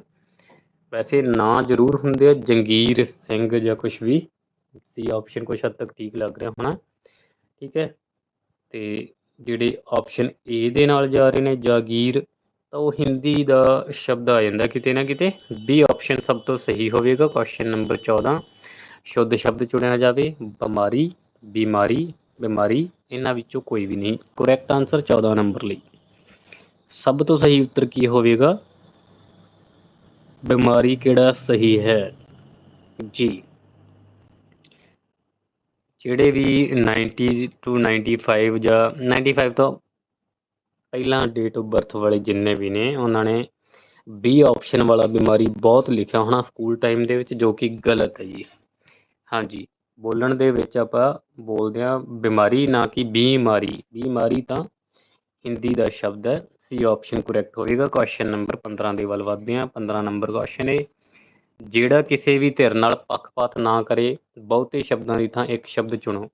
ਵੈਸੇ ਨਾਂ ਜ਼ਰੂਰ ਹੁੰਦੇ ਆ, ਜੰਗੀਰ ਸਿੰਘ ਜਾਂ ਕੁਝ ਵੀ। ਸੀ ਆਪਸ਼ਨ ਕੁਛ ਹੱਦ ਤੱਕ ਠੀਕ ਲੱਗ ਰਿਹਾ ਹੋਣਾ। ਠੀਕ ਹੈ। ਤੇ ਜਿਹੜੇ ਆਪਸ਼ਨ ਏ ਦੇ ਨਾਲ ਜਾ ਰਹੇ ਨੇ ਜਾਗੀਰ, ਤਾਂ ਉਹ ਹਿੰਦੀ ਦਾ ਸ਼ਬਦ ਆ ਜਾਂਦਾ ਕਿਤੇ ਨਾ ਕਿਤੇ। ਬੀ ਆਪਸ਼ਨ ਸਭ ਤੋਂ ਸਹੀ ਹੋਵੇਗਾ ਕੁਐਸਚਨ ਨੰਬਰ 14 ਸ਼ੁੱਧ ਸ਼ਬਦ ਚੁਣਿਆ ਜਾਵੇ, ਬਿਮਾਰੀ ਬਿਮਾਰੀ ਬਿਮਾਰੀ, ਇਹਨਾਂ ਵਿੱਚੋਂ ਕੋਈ ਵੀ ਨਹੀਂ। ਕਰੈਕਟ ਆਨਸਰ 14 ਨੰਬਰ ਲਈ। ਸਭ ਤੋਂ ਸਹੀ ਉੱਤਰ ਕੀ ਹੋਵੇਗਾ? ਬਿਮਾਰੀ ਕਿਹੜਾ ਸਹੀ ਹੈ? ਜੀ। ਜਿਹੜੇ ਵੀ 90 ਟੂ 95 ਜਾਂ 95 ਤੋਂ ਪਹਿਲਾਂ ਡੇਟ ਆਫ ਬਰਥ ਵਾਲੇ ਜਿੰਨੇ ਵੀ ਨੇ, ਉਹਨਾਂ ਨੇ ਬੀ ਆਪਸ਼ਨ ਵਾਲਾ ਬਿਮਾਰੀ ਬਹੁਤ ਲਿਖਿਆ ਹੋਣਾ ਸਕੂਲ ਟਾਈਮ ਦੇ ਵਿੱਚ, ਜੋ ਕਿ ਗਲਤ ਹੈ ਜੀ। ਹਾਂਜੀ, ਬੋਲਣ ਦੇ ਵਿੱਚ ਆਪਾਂ ਬੋਲਦੇ ਹਾਂ ਬਿਮਾਰੀ ਨਾ ਕਿ ਬੀਮਾਰੀ। ਬੀਮਾਰੀ ਤਾਂ ਹਿੰਦੀ ਦਾ ਸ਼ਬਦ ਹੈ। ਸੀ ਆਪਸ਼ਨ ਕਰੈਕਟ ਹੋਵੇਗਾ ਕੁਐਸਚਨ ਨੰਬਰ 15 ਦੇ ਵੱਲ ਵਧਦੇ ਹਾਂ। 15 ਨੰਬਰ ਕੁਐਸਚਨ ਹੈ ਜਿਹੜਾ ਕਿਸੇ ਵੀ ਧਿਰ ਨਾਲ ਪੱਖਪਾਤ ਨਾ ਕਰੇ, ਬਹੁਤੇ ਸ਼ਬਦਾਂ ਦੀ ਥਾਂ ਇੱਕ ਸ਼ਬਦ ਚੁਣੋ।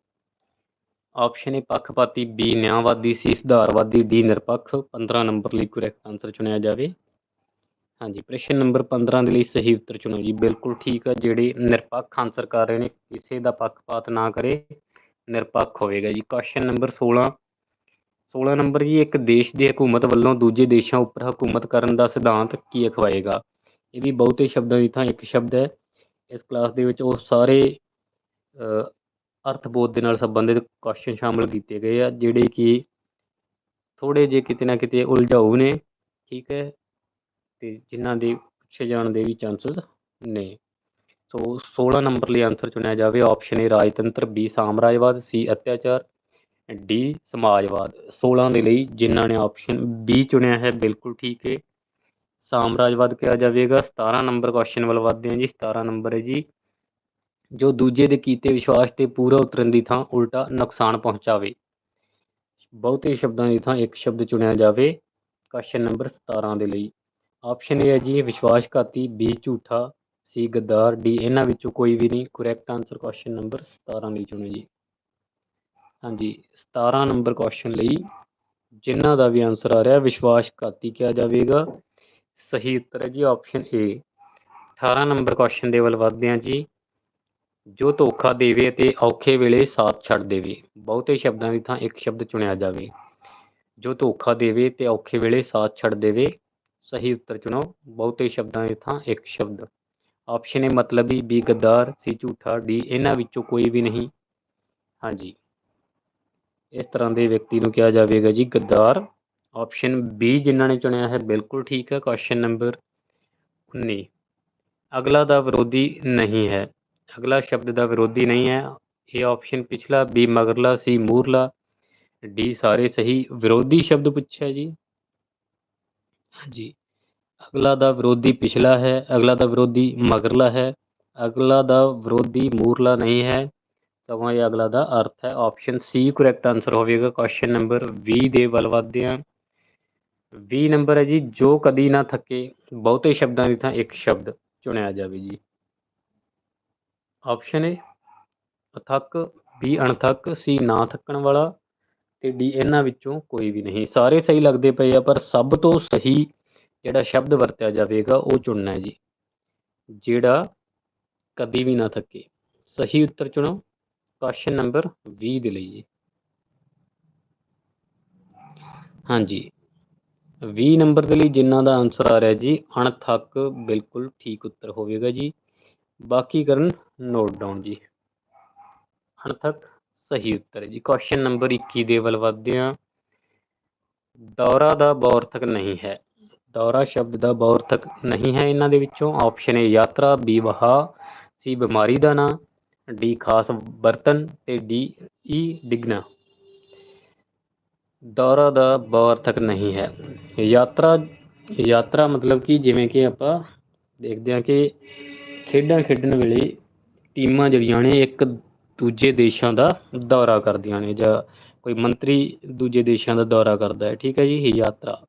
ਆਪਸ਼ਨ ਏ ਪੱਖਪਾਤੀ ਬੀ ਨਿਆਂਵਾਦੀ ਸੀ ਸੁਧਾਰਵਾਦੀ ਡੀ ਨਿਰਪੱਖ। 15 ਨੰਬਰ ਲਈ ਕਰੈਕਟ ਆਨਸਰ ਚੁਣਿਆ ਜਾਵੇ। ਹਾਂਜੀ, ਪ੍ਰਸ਼ਨ ਨੰਬਰ 15 ਦੇ ਲਈ ਸਹੀ ਉੱਤਰ ਚੁਣੋ ਜੀ। ਬਿਲਕੁਲ ਠੀਕ ਆ, ਜਿਹੜੇ ਨਿਰਪੱਖ ਆਨਸਰ ਕਰ ਰਹੇ ਨੇ, ਕਿਸੇ ਦਾ ਪੱਖਪਾਤ ਨਾ ਕਰੇ, ਨਿਰਪੱਖ ਹੋਵੇਗਾ ਜੀ। ਕੁਐਸਚਨ ਨੰਬਰ 16 16 ਨੰਬਰ ਜੀ, ਇੱਕ ਦੇਸ਼ ਦੀ ਹਕੂਮਤ ਵੱਲੋਂ ਦੂਜੇ ਦੇਸ਼ਾਂ ਉੱਪਰ ਹਕੂਮਤ ਕਰਨ ਦਾ ਸਿਧਾਂਤ ਕੀ ਅਖਵਾਏਗਾ? ਇਹ ਵੀ ਬਹੁਤੇ ਸ਼ਬਦਾਂ ਦੀ ਥਾਂ ਇੱਕ ਸ਼ਬਦ ਹੈ। ਇਸ ਕਲਾਸ ਦੇ ਵਿੱਚ ਉਹ ਸਾਰੇ ਅਰਥਬੋਧ ਦੇ ਨਾਲ ਸੰਬੰਧਿਤ ਕੁਐਸਚਨ ਸ਼ਾਮਲ ਕੀਤੇ ਗਏ ਆ, ਜਿਹੜੇ ਕਿ ਥੋੜੇ ਜਿਹੇ ਕਿਤੇ ਨਾ ਕਿਤੇ ਉਲਝਾਊ ਨੇ, ਠੀਕ ਹੈ? ਤੇ ਜਿਨ੍ਹਾਂ ਦੇ ਪੁੱਛੇ ਜਾਣ ਦੇ ਵੀ ਚਾਂਸਸ ਨੇ। ਸੋ 16 ਨੰਬਰ ਲਈ ਆਨਸਰ ਚੁਣਿਆ ਜਾਵੇ ਆਪਸ਼ਨ ਏ ਰਾਜਤੰਤਰ ਬੀ ਸਾਮਰਾਜਵਾਦ ਸੀ ਅਤਿਆਚਾਰ ਡੀ ਸਮਾਜਵਾਦ। 16 ਦੇ ਲਈ ਜਿਨ੍ਹਾਂ ਨੇ ਆਪਸ਼ਨ ਬੀ ਚੁਣਿਆ ਹੈ, ਬਿਲਕੁਲ ਠੀਕ ਹੈ। ਸਾਮਰਾਜਵਾਦ ਕਿਹਾ ਜਾਵੇਗਾ। 17 ਨੰਬਰ ਕੁਐਸਚਨ ਵੱਲ ਵਧਦੇ ਹਾਂ ਜੀ 17 ਨੰਬਰ ਹੈ ਜੀ। ਜੋ ਦੂਜੇ ਦੇ ਕੀਤੇ ਵਿਸ਼ਵਾਸ ਤੇ ਪੂਰਾ ਉਤਰਨ ਦੀ ਥਾਂ ਉਲਟਾ ਨੁਕਸਾਨ ਪਹੁੰਚਾਵੇ। ਬਹੁਤੇ ਸ਼ਬਦਾਂ ਦੀ ਥਾਂ ਇੱਕ ਸ਼ਬਦ ਚੁਣਿਆ ਜਾਵੇ। ਕੁਐਸਚਨ ਨੰਬਰ 17 ਦੇ ਲਈ। ਆਪਸ਼ਨ ਇਹ ਹੈ ਜੀ ਵਿਸ਼ਵਾਸਘਾਤੀ ਬੀ ਝੂਠਾ ਸੀ ਗੱਦਾਰ ਡੀ ਇਹਨਾਂ ਵਿੱਚੋਂ ਕੋਈ ਵੀ ਨਹੀਂ। ਕਰੈਕਟ ਆਨਸਰ ਕੁਐਸਚਨ ਨੰਬਰ 17 ਲਈ ਚੁਣੋ ਜੀ। ਹਾਂਜੀ 17 ਨੰਬਰ ਕੁਐਸਚਨ ਲਈ ਜਿਨ੍ਹਾਂ ਦਾ ਵੀ ਆਨਸਰ ਆ ਰਿਹਾ ਵਿਸ਼ਵਾਸਘਾਤੀ ਕਿਹਾ ਜਾਵੇਗਾ। ਸਹੀ ਉੱਤਰ ਹੈ ਜੀ ਆਪਸ਼ਨ ਏ 18 ਨੰਬਰ ਕੁਐਸਚਨ ਦੇ ਵੱਲ ਵਧਦੇ ਹਾਂ ਜੀ। ਜੋ ਧੋਖਾ ਦੇਵੇ ਅਤੇ ਔਖੇ ਵੇਲੇ ਸਾਥ ਛੱਡ ਦੇਵੇ। ਬਹੁਤੇ ਸ਼ਬਦਾਂ ਦੀ ਥਾਂ ਇੱਕ ਸ਼ਬਦ ਚੁਣਿਆ ਜਾਵੇ। ਜੋ ਧੋਖਾ ਦੇਵੇ ਤੇ ਔਖੇ ਵੇਲੇ ਸਾਥ ਛੱਡ ਦੇਵੇ, ਸਹੀ ਉੱਤਰ ਚੁਣੋ। ਬਹੁਤੇ ਸ਼ਬਦਾਂ ਦੀ ਥਾਂ ਇੱਕ ਸ਼ਬਦ। ਆਪਸ਼ਨ ਏ ਮਤਲਬੀ ਬੀ ਗੱਦਾਰ ਸੀ ਝੂਠਾ ਡੀ ਇਹਨਾਂ ਵਿੱਚੋਂ ਕੋਈ ਵੀ ਨਹੀਂ। ਹਾਂਜੀ। ਇਸ ਤਰ੍ਹਾਂ ਦੇ ਵਿਅਕਤੀ ਨੂੰ ਕਿਹਾ ਜਾਵੇਗਾ ਜੀ, ਗੱਦਾਰ। ਆਪਸ਼ਨ ਬੀ ਜਿਨ੍ਹਾਂ ਨੇ ਚੁਣਿਆ ਹੈ, ਬਿਲਕੁਲ ਠੀਕ ਹੈ ਕੁਐਸਚਨ ਨੰਬਰ 19 ਅਗਲਾ ਦਾ ਵਿਰੋਧੀ ਨਹੀਂ ਹੈ। ਅਗਲਾ ਸ਼ਬਦ ਦਾ ਵਿਰੋਧੀ ਨਹੀਂ ਹੈ। ਇਹ ਆਪਸ਼ਨ ਪਿਛਲਾ ਬੀ ਮਗਰਲਾ ਸੀ ਮੂਰਲਾ ਡੀ ਸਾਰੇ ਸਹੀ। ਵਿਰੋਧੀ ਸ਼ਬਦ ਪੁੱਛਿਆ ਜੀ। ਹਾਂਜੀ। ਅਗਲਾ ਦਾ ਵਿਰੋਧੀ ਪਿਛਲਾ ਹੈ, ਅਗਲਾ ਦਾ ਵਿਰੋਧੀ ਮਗਰਲਾ ਹੈ। ਅਗਲਾ ਦਾ ਵਿਰੋਧੀ ਮੂਰਲਾ ਨਹੀਂ ਹੈ। ਸਗੋਂ ਇਹ ਅਗਲਾ ਦਾ ਅਰਥ ਹੈ। ਆਪਸ਼ਨ ਸੀ ਕਰੈਕਟ ਆਨਸਰ ਹੋਵੇਗਾ। ਕੁਐਸਚਨ ਨੰਬਰ 20 ਦੇ ਵੱਲ ਵਧਦੇ ਹਾਂ। 20 ਨੰਬਰ ਹੈ ਜੀ, ਜੋ ਕਦੀ ਨਾ ਥੱਕੇ, ਬਹੁਤੇ ਸ਼ਬਦਾਂ ਦੀ ਥਾਂ ਇੱਕ ਸ਼ਬਦ ਚੁਣਿਆ ਜਾਵੇ ਜੀ। ਆਪਸ਼ਨ ਏ ਅਥੱਕ ਬੀ ਅਣਥੱਕ ਸੀ ਨਾ ਥੱਕਣ ਵਾਲਾ ਤੇ ਡੀ ਇਹਨਾਂ ਵਿੱਚੋਂ ਕੋਈ ਵੀ ਨਹੀਂ। ਸਾਰੇ ਸਹੀ ਲੱਗਦੇ ਪਏ ਆ, ਪਰ ਸਭ ਤੋਂ ਸਹੀ ਜਿਹੜਾ ਸ਼ਬਦ ਵਰਤਿਆ ਜਾਵੇਗਾ, ਉਹ ਚੁਣਨਾ ਹੈ ਜੀ। ਜਿਹੜਾ ਕਦੀ ਵੀ ਨਾ ਥੱਕੇ। ਸਹੀ ਉੱਤਰ ਚੁਣੋ। ਕੁਐਸਚਨ ਨੰਬਰ 20 ਦੇ ਲਈ ਜੀ। ਹਾਂਜੀ। 20 ਨੰਬਰ ਦੇ ਲਈ ਜਿਨ੍ਹਾਂ ਦਾ ਆਨਸਰ ਆ ਰਿਹਾ ਜੀ, ਅਣਥੱਕ ਬਿਲਕੁਲ ਠੀਕ ਉੱਤਰ ਹੋਵੇਗਾ ਜੀ। ਬਾਕੀ ਕਰਨ ਨੋਟ ਡਾਊਨ ਜੀ। ਅਣਥੱਕ ਸਹੀ ਉੱਤਰ ਹੈ ਜੀ। ਕੁਐਸਚਨ ਨੰਬਰ 21 ਦੇ ਵੱਲ ਵਧਦੇ ਹਾਂ। ਦੌਰਾ ਦਾ ਬੌਰਥਕ ਨਹੀਂ ਹੈ। ਦੌਰਾ ਸ਼ਬਦ ਦਾ ਬੌਰਥਕ ਨਹੀਂ ਹੈ। ਇਹਨਾਂ ਦੇ ਵਿੱਚੋਂ ਆਪਸ਼ਨ ਏ ਯਾਤਰਾ ਬੀ ਵਹਾ ਸੀ ਬਿਮਾਰੀ ਦਾ ਨਾਂ ਡੀ ਖਾਸ ਬਰਤਨ ਤੇ ਡੀ ਈ e ਡਿਗਣਾ। ਦੌਰਾ ਦਾ ਬੌਰਥਕ ਨਹੀਂ ਹੈ। ਯਾਤਰਾ ਯਾਤਰਾ ਮਤਲਬ ਕਿ? ਜਿਵੇਂ ਕਿ ਆਪਾਂ ਦੇਖਦੇ ਹਾਂ ਕਿ ਖੇਡਾਂ ਖੇਡਣ ਵੇਲੇ ਟੀਮਾਂ ਜਿਹੜੀਆਂ ਨੇ ਇੱਕ ਦੂਜੇ ਦੇਸ਼ਾਂ ਦਾ ਦੌਰਾ ਕਰਦੀਆਂ ਨੇ ਜਾਂ ਕੋਈ ਮੰਤਰੀ ਦੂਜੇ ਦੇਸ਼ਾਂ ਦਾ ਦੌਰਾ ਕਰਦਾ ਹੈ। ਠੀਕ ਹੈ ਜੀ, ਇਹ ਯਾਤਰਾ।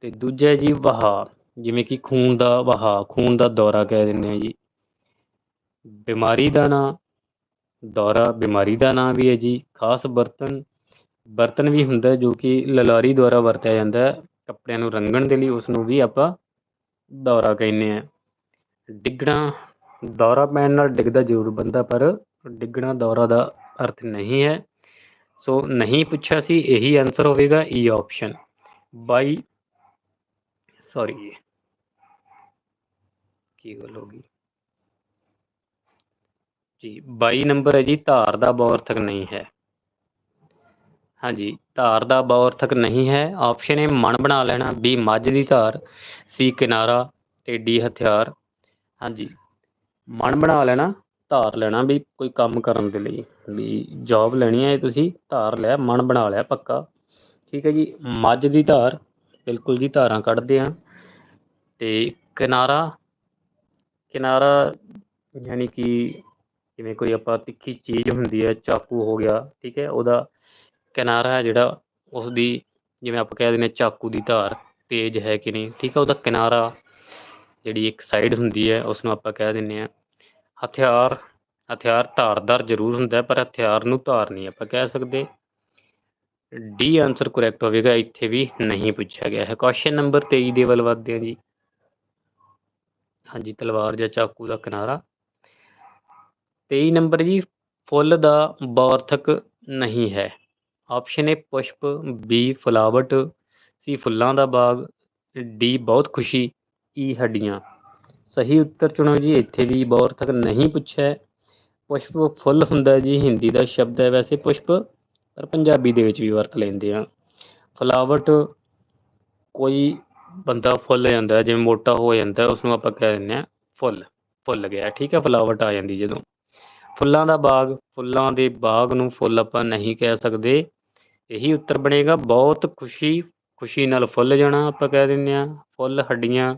ਤੇ ਦੂਜਾ ਜੀ ਵਹਾ, ਜਿਵੇਂ ਕਿ ਖੂਨ ਦਾ ਵਹਾ, ਖੂਨ ਦਾ ਦੌਰਾ ਕਹਿ ਦਿੰਦੇ ਆ ਜੀ। ਬਿਮਾਰੀ ਦਾ ਨਾਂ, ਦੌਰਾ ਬਿਮਾਰੀ ਦਾ ਨਾਂ ਵੀ ਹੈ ਜੀ। ਖਾਸ ਬਰਤਨ ਬਰਤਨ ਵੀ ਹੁੰਦਾ ਜੋ ਕਿ ਲਲਾਰੀ ਦੁਆਰਾ ਵਰਤਿਆ ਜਾਂਦਾ ਹੈ। ਕੱਪੜਿਆਂ ਨੂੰ ਰੰਗਣ ਦੇ ਲਈ ਉਸ ਨੂੰ ਵੀ ਆਪਾਂ ਦੌਰਾ ਕਹਿੰਦੇ ਆ ਡਿੱਗਣਾ ਦੌਰਾ ਪੈਣ ਨਾਲ ਡਿੱਗਦਾ ਜ਼ਰੂਰ ਬੰਦਾ, ਪਰ ਡਿੱਗਣਾ ਦੌਰਾ ਦਾ ਅਰਥ ਨਹੀਂ ਹੈ। ਸੋ ਨਹੀਂ ਪੁੱਛਿਆ ਸੀ, ਇਹੀ ਆਨਸਰ ਹੋਵੇਗਾ e ਈ ਆਪਸ਼ਨ ਬਾਈ ਸੌਰੀ ਕੀ ਗੱਲ ਹੋ ਗਈ? ਜੀ 22 ਨੰਬਰ ਹੈ ਜੀ, ਧਾਰ ਦਾ ਬੌਰਥਕ ਨਹੀਂ ਹੈ। ਹਾਂਜੀ, ਧਾਰ ਦਾ ਬੌਰਥਕ ਨਹੀਂ ਹੈ। ਆਪਸ਼ਨ ਏ ਮਨ ਬਣਾ ਲੈਣਾ। ਬੀ ਮੱਝ ਦੀ ਧਾਰ। ਸੀ ਕਿਨਾਰਾ ਤੇ ਡੀ ਹਥਿਆਰ। ਹਾਂਜੀ ਮਨ ਬਣਾ ਲੈਣਾ, ਧਾਰ ਲੈਣਾ ਵੀ ਕੋਈ ਕੰਮ ਕਰਨ ਦੇ ਲਈ। ਵੀ ਜੌਬ ਲੈਣੀ ਹੈ ਤੁਸੀਂ, ਧਾਰ ਲਿਆ ਮਨ ਬਣਾ ਲਿਆ, ਪੱਕਾ। ਠੀਕ ਹੈ ਜੀ, ਮੱਝ ਦੀ ਧਾਰ। ਬਿਲਕੁਲ ਜੀ, ਧਾਰਾਂ ਕੱਢਦੇ ਆ ਤੇ ਕਿਨਾਰਾ ਕਿਨਾਰਾ ਯਾਨੀ ਕਿ ਜਿਵੇਂ ਕੋਈ ਆਪਾਂ ਤਿੱਖੀ ਚੀਜ਼ ਹੁੰਦੀ ਹੈ, ਚਾਕੂ ਹੋ ਗਿਆ, ਠੀਕ ਹੈ, ਉਹਦਾ ਕਿਨਾਰਾ ਹੈ ਜਿਹੜਾ ਉਸ ਦੀ ਜਿਵੇਂ ਆਪਾਂ ਕਹਿ ਦਿੰਦੇ ਚਾਕੂ ਦੀ ਧਾਰ ਤੇਜ਼ ਹੈ ਕਿ ਨਹੀਂ, ਠੀਕ ਹੈ ਉਹਦਾ ਕਿਨਾਰਾ ਜਿਹੜੀ ਇੱਕ ਸਾਈਡ ਹੁੰਦੀ ਹੈ ਉਸ ਨੂੰ ਆਪਾਂ ਕਹਿ ਦਿੰਦੇ ਆ ਹਥਿਆਰ ਹਥਿਆਰ ਧਾਰਦਾਰ ਜ਼ਰੂਰ ਹੁੰਦਾ ਪਰ ਹਥਿਆਰ ਨੂੰ ਧਾਰ ਨਹੀਂ ਆਪਾਂ ਕਹਿ ਸਕਦੇ। ਡੀ ਆਨਸਰ ਕਰੈਕਟ ਹੋਵੇਗਾ, ਇੱਥੇ ਵੀ ਨਹੀਂ ਪੁੱਛਿਆ ਗਿਆ ਹੈ। ਕੁਐਸਚਨ ਨੰਬਰ 23 ਦੇ ਵੱਲ ਵਧਦੇ ਹਾਂ ਜੀ। ਹਾਂਜੀ, ਤਲਵਾਰ ਜਾਂ ਚਾਕੂ ਦਾ ਕਿਨਾਰਾ। 23 ਨੰਬਰ ਜੀ, ਫੁੱਲ ਦਾ ਬੌਰਥਕ ਨਹੀਂ ਹੈ। ਆਪਸ਼ਨ ਏ ਪੁਸ਼ਪ ਬੀ ਫੁਲਾਵਟ ਸੀ ਫੁੱਲਾਂ ਦਾ ਬਾਗ ਡੀ ਬਹੁਤ ਖੁਸ਼ੀ ਈ ਹੱਡੀਆਂ। ਸਹੀ ਉੱਤਰ ਚੁਣੋ ਜੀ, ਇੱਥੇ ਵੀ ਬੌਰਥਕ ਨਹੀਂ ਪੁੱਛਿਆ। ਪੁਸ਼ਪ ਫੁੱਲ ਹੁੰਦਾ ਜੀ, ਹਿੰਦੀ ਦਾ ਸ਼ਬਦ ਹੈ ਵੈਸੇ ਪੁਸ਼ਪ, ਪਰ ਪੰਜਾਬੀ ਦੇ ਵਿੱਚ ਵੀ ਵਰਤ ਲੈਂਦੇ ਆ। ਫਲਾਵਟ, ਕੋਈ ਬੰਦਾ ਫੁੱਲ ਜਾਂਦਾ, ਜਿਵੇਂ ਮੋਟਾ ਹੋ ਜਾਂਦਾ ਉਸ ਨੂੰ ਆਪਾਂ ਕਹਿ ਦਿੰਦੇ ਆ ਫੁੱਲ ਫੁੱਲ ਗਿਆ, ਠੀਕ ਹੈ, ਫਲਾਵਟ ਆ ਜਾਂਦੀ ਜਦੋਂ। ਫੁੱਲਾਂ ਦਾ ਬਾਗ, ਫੁੱਲਾਂ ਦੇ ਬਾਗ ਨੂੰ ਫੁੱਲ ਆਪਾਂ ਨਹੀਂ ਕਹਿ ਸਕਦੇ। ਇਹੀ ਉੱਤਰ ਬਣੇਗਾ, ਬਹੁਤ ਖੁਸ਼ੀ ਖੁਸ਼ੀ ਨਾਲ ਫੁੱਲ ਜਾਣਾ ਆਪਾਂ ਕਹਿ ਦਿੰਦੇ ਆ ਫੁੱਲ ਹੱਡੀਆਂ,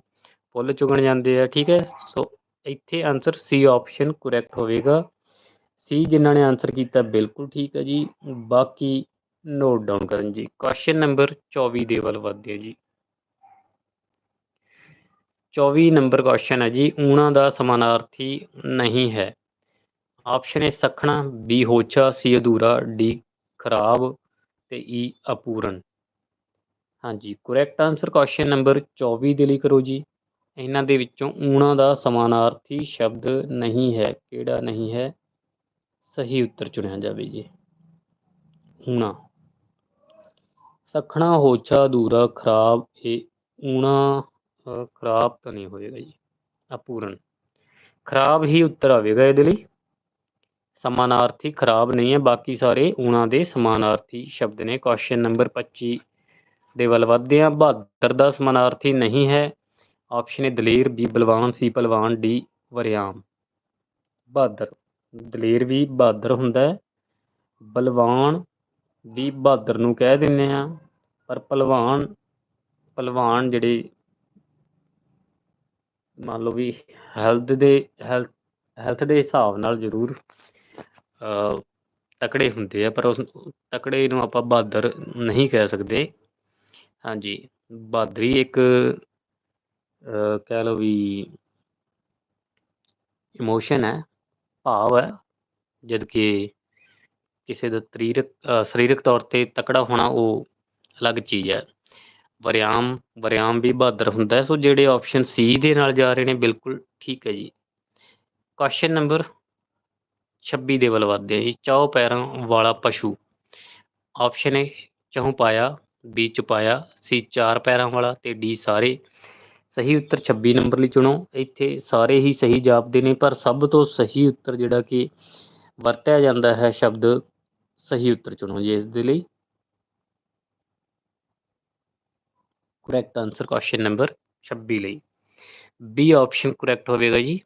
ਫੁੱਲ ਚੁਗਣ ਜਾਂਦੇ ਆ, ਠੀਕ ਹੈ? ਸੋ ਇੱਥੇ ਆਨਸਰ ਸੀ ਆਪਸ਼ਨ ਕਰੈਕਟ ਹੋਵੇਗਾ। ਸੀ ਜਿਨ੍ਹਾਂ ਨੇ ਆਨਸਰ ਕੀਤਾ ਬਿਲਕੁਲ ਠੀਕ ਹੈ ਜੀ, ਬਾਕੀ ਨੋਟ ਡਾਊਨ ਕਰਨ ਜੀ। ਕੁਐਸਚਨ ਨੰਬਰ 24 ਦੇ ਵੱਲ ਵਧਦੇ ਆ ਜੀ। 24 ਨੰਬਰ ਕੁਐਸਚਨ ਹੈ ਜੀ, ਊਣਾ ਦਾ ਸਮਾਨਾਰਥੀ ਨਹੀਂ ਹੈ। ਆਪਸ਼ਨ ਏ ਸਖਣਾ ਬੀ ਹੋਛਾ ਸੀ ਅਧੂਰਾ ਡੀ ਖਰਾਬ। ਤੇ ਈ ਅਪੂਰਨ। ਹਾਂਜੀ ਕਰੈਕਟ ਆਨਸਰ ਕੁਐਸਚਨ ਨੰਬਰ 24 ਦੇ ਲਈ ਕਰੋ ਜੀ। ਇਹਨਾਂ ਦੇ ਵਿੱਚੋਂ ਊਣਾ ਦਾ ਸਮਾਨਾਰਥੀ ਸ਼ਬਦ ਨਹੀਂ ਹੈ, ਕਿਹੜਾ ਨਹੀਂ ਹੈ? ਸਹੀ ਉੱਤਰ ਚੁਣਿਆ ਜਾਵੇ ਜੀ। ਊਣਾ। ਸਖਣਾ ਹੋਛਾ ਅਧੂਰਾ ਖਰਾਬ, ਇਹ ਊਣਾ ਖਰਾਬ ਤਾਂ ਨਹੀਂ ਹੋਏਗਾ ਜੀ, ਅਪੂਰਨ। ਖਰਾਬ ਹੀ ਉੱਤਰ ਆਵੇਗਾ ਇਹਦੇ ਲਈ। ਸਮਾਨਾਰਥੀ ਖਰਾਬ ਨਹੀਂ ਹੈ, ਬਾਕੀ ਸਾਰੇ ਉਹਨਾਂ ਦੇ ਸਮਾਨਾਰਥੀ ਸ਼ਬਦ ਨੇ। ਕੁਐਸਚਨ ਨੰਬਰ 25 ਦੇ ਵੱਲ ਵਧਦੇ ਹਾਂ। ਬਹਾਦਰ ਦਾ ਸਮਾਨਾਰਥੀ ਨਹੀਂ ਹੈ। ਆਪਸ਼ਨ ਏ ਦਲੇਰ, ਬੀ, ਬਲਵਾਨ, ਸੀ ਪਹਿਲਵਾਨ ਡੀ, ਵਰਿਆਮ। ਬਹਾਦਰ, ਦਲੇਰ ਵੀ ਬਹਾਦਰ ਹੁੰਦਾ ਹੈ। ਬਲਵਾਨ ਵੀ ਬਹਾਦਰ ਨੂੰ ਕਹਿ ਦਿੰਦੇ ਆ ਪਰ ਪਹਿਲਵਾਨ ਪਹਿਲਵਾਨ ਜਿਹੜੇ ਮੰਨ ਲਓ ਵੀ ਹੈਲਥ ਦੇ ਹੈਲਥ ਹੈਲਥ ਦੇ ਹਿਸਾਬ ਨਾਲ ਜ਼ਰੂਰ ਅ, ਤਕੜੇ ਹੁੰਦੇ ਆ ਪਰ ਉਸ ਤਕੜੇ ਨੂੰ ਆਪਾਂ ਬਹਾਦਰ ਨਹੀਂ ਕਹਿ ਸਕਦੇ। ਹਾਂਜੀ ਬਹਾਦਰੀ ਇੱਕ ਅ, ਕਹਿ ਲਓ ਵੀ ਇਮੋਸ਼ਨ ਹੈ ਭਾਵ ਹੈ ਜਦਕਿ ਕਿਸੇ ਦਾ ਤਰੀਰਕ ਅ, ਸਰੀਰਕ ਤੌਰ ਤੇ ਤਕੜਾ ਹੋਣਾ ਉਹ ਅਲੱਗ ਚੀਜ਼ ਹੈ। ਵਰਿਆਮ ਵਰਿਆਮ ਵੀ ਬਹਾਦਰ ਹੁੰਦਾ ਹੈ ਸੋ ਜਿਹੜੇ ਆਪਸ਼ਨ ਸੀ ਦੇ ਨਾਲ ਜਾ ਰਹੇ ਨੇ ਬਿਲਕੁਲ ਠੀਕ ਹੈ ਜੀ। ਕੁਐਸਚਨ ਨੰਬਰ 26 ਦੇ ਵੱਲ ਵਧਦੇ ਹਾਂ ਜੀ ਚੌ ਪੈਰਾਂ ਵਾਲਾ ਪਸ਼ੂ। ਆਪਸ਼ਨ ਏ ਚਹੁ ਪਾਇਆ ਬੀ ਚੁਪਾਇਆ ਸੀ ਚਾਰ ਪੈਰਾਂ ਵਾਲਾ ਤੇ ਡੀ ਸਾਰੇ। ਸਹੀ ਉੱਤਰ 26 ਨੰਬਰ ਲਈ ਚੁਣੋ। ਇੱਥੇ ਸਾਰੇ ਹੀ ਸਹੀ ਜਾਪਦੇ ਨੇ, ਪਰ ਸਭ ਤੋਂ ਸਹੀ ਉੱਤਰ ਜਿਹੜਾ ਕਿ ਵਰਤਿਆ ਜਾਂਦਾ ਹੈ ਸ਼ਬਦ, ਸਹੀ ਉੱਤਰ ਚੁਣੋ ਜੀ ਇਸ ਦੇ ਲਈ। ਕਰੈਕਟ ਆਨਸਰ ਕੁਐਸਚਨ ਨੰਬਰ 26 ਲਈ। ਬੀ ਆਪਸ਼ਨ ਕਰੈਕਟ ਹੋਵੇਗਾ ਜੀ।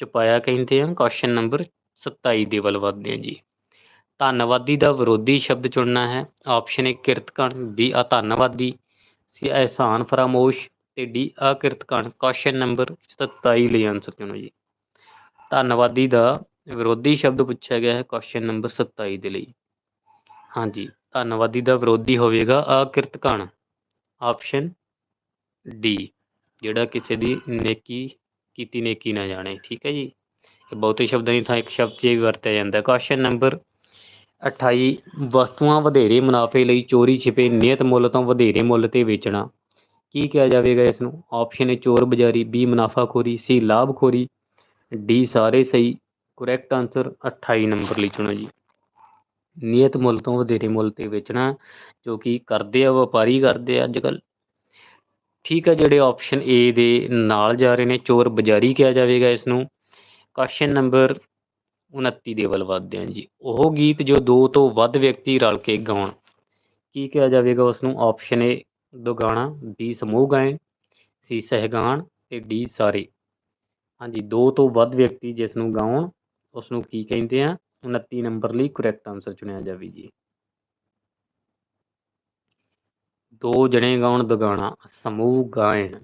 ਚੁਪਾਇਆ ਕਹਿੰਦੇ ਆ ਕੁਐਸਚਨ ਨੰਬਰ 27 ਦੇ ਵੱਲ ਵਧਦੇ ਹਾਂ ਜੀ। ਧੰਨਵਾਦੀ ਦਾ ਵਿਰੋਧੀ ਸ਼ਬਦ ਚੁਣਨਾ ਹੈ। ਆਪਸ਼ਨ ਏ ਕਿਰਤਕਣ। ਬੀ ਅਧੰਨਵਾਦੀ। ਸੀ ਅਹਿਸਾਨ ਫਰਾਮੋਸ਼। ਤੇ ਡੀ ਅਕਿਰਤਕਣ। ਕੁਐਸਚਨ ਨੰਬਰ 27 ਲਈ ਆਨਸਰ ਚੁਣੋ ਜੀ। ਧੰਨਵਾਦੀ ਦਾ ਵਿਰੋਧੀ ਸ਼ਬਦ ਪੁੱਛਿਆ ਗਿਆ ਹੈ ਕੁਐਸਚਨ ਨੰਬਰ 27 ਦੇ ਲਈ। ਹਾਂਜੀ ਧੰਨਵਾਦੀ ਦਾ ਵਿਰੋਧੀ ਹੋਵੇਗਾ ਅਕਿਰਤਕਣ। ਆਪਸ਼ਨ ਡੀ ਜਿਹੜਾ ਕਿਸੇ ਦੀ ਨੇਕੀ, ਕੀਤੀ ਨੇਕੀ ਨਾ ਜਾਣੇ। ਠੀਕ ਹੈ ਜੀ। ਬਹੁਤੇ ਸ਼ਬਦਾਂ ਦੀ ਥਾਂ ਇੱਕ ਸ਼ਬਦ 'ਚ ਵੀ ਵਰਤਿਆ ਜਾਂਦਾ। ਕੁਐਸਚਨ ਨੰਬਰ 28 ਵਸਤੂਆਂ ਵਧੇਰੇ ਮੁਨਾਫੇ ਲਈ ਚੋਰੀ ਛਿਪੇ ਨਿਯਤ ਮੁੱਲ ਤੋਂ ਵਧੇਰੇ ਮੁੱਲ ਤੇ ਵੇਚਣਾ। ਕੀ ਕਿਹਾ ਜਾਵੇਗਾ ਇਸ ਨੂੰ? ਆਪਸ਼ਨ ਏ ਚੋਰ ਬਜ਼ਾਰੀ ਬੀ ਮੁਨਾਫਾਖੋਰੀ ਸੀ ਲਾਭਖੋਰੀ ਡੀ ਸਾਰੇ ਸਹੀ। ਕਰੈਕਟ ਆਨਸਰ 28 ਨੰਬਰ ਲਈ ਚੁਣੋ ਜੀ। ਨਿਯਤ ਮੁੱਲ ਤੋਂ ਵਧੇਰੇ ਮੁੱਲ ਤੇ ਵੇਚਣਾ, ਜੋ ਕਿ ਕਰਦੇ ਆ, ਵਪਾਰੀ ਕਰਦੇ ਆ ਅੱਜ ਕੱਲ ਠੀਕ ਆ, ਜਿਹੜੇ ਆਪਸ਼ਨ ਏ ਦੇ ਨਾਲ ਜਾ ਰਹੇ ਨੇ, ਚੋਰ ਬਜ਼ਾਰੀ ਕਿਹਾ ਜਾਵੇਗਾ ਇਸ ਨੂੰ। ਕੁਐਸਚਨ ਨੰਬਰ 29 ਦੇ ਵੱਲ ਵਧਦੇ ਹਾਂ ਜੀ। ਉਹ ਗੀਤ ਜੋ ਦੋ ਤੋਂ ਵੱਧ ਵਿਅਕਤੀ ਰਲ ਕੇ ਗਾਉਣ, ਕੀ ਕਿਹਾ ਜਾਵੇਗਾ ਉਸ ਨੂੰ ਆਪਸ਼ਨ ਏ ਦੁਗਾਣਾ ਬੀ ਸਮੂਹ ਗਾਇਨ ਸੀ ਸਹਿਗਾਨ ਤੇ ਡੀ ਸਾਰੇ। ਹਾਂਜੀ, ਦੋ ਤੋਂ ਵੱਧ ਵਿਅਕਤੀ ਜਿਸ ਨੂੰ ਗਾਉਣ ਉਸ ਨੂੰ ਕੀ ਕਹਿੰਦੇ ਆ? 29 ਨੰਬਰ ਲਈ ਕਰੈਕਟ ਆਨਸਰ ਚੁਣਿਆ ਜਾਵੇ ਜੀ। ਦੋ ਜਣੇ ਗਾਉਣ ਦੁਗਾਣਾ ਸਮੂਹ ਗਾਇਨ।